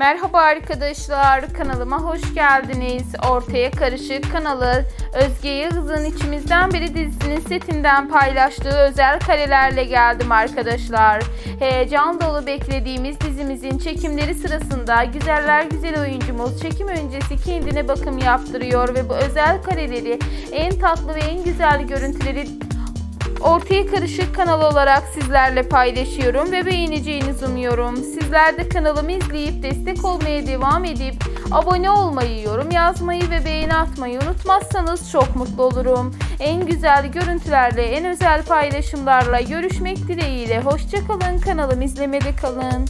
Merhaba arkadaşlar, kanalıma hoş geldiniz. Ortaya Karışık kanalı Özge Yağız'ın içimizden biri dizisinin setinden paylaştığı özel karelerle geldim arkadaşlar. Heyecan dolu beklediğimiz dizimizin çekimleri sırasında güzeller güzel oyuncumuz çekim öncesi kendine bakım yaptırıyor ve bu özel kareleri en tatlı ve en güzel görüntüleri Ortaya Karışık kanalı olarak sizlerle paylaşıyorum ve beğeneceğinizi umuyorum. Sizler de kanalımı izleyip destek olmaya devam edip abone olmayı, yorum yazmayı ve beğeni atmayı unutmazsanız çok mutlu olurum. En güzel görüntülerle, en özel paylaşımlarla görüşmek dileğiyle. Hoşçakalın, kanalımı izlemede kalın.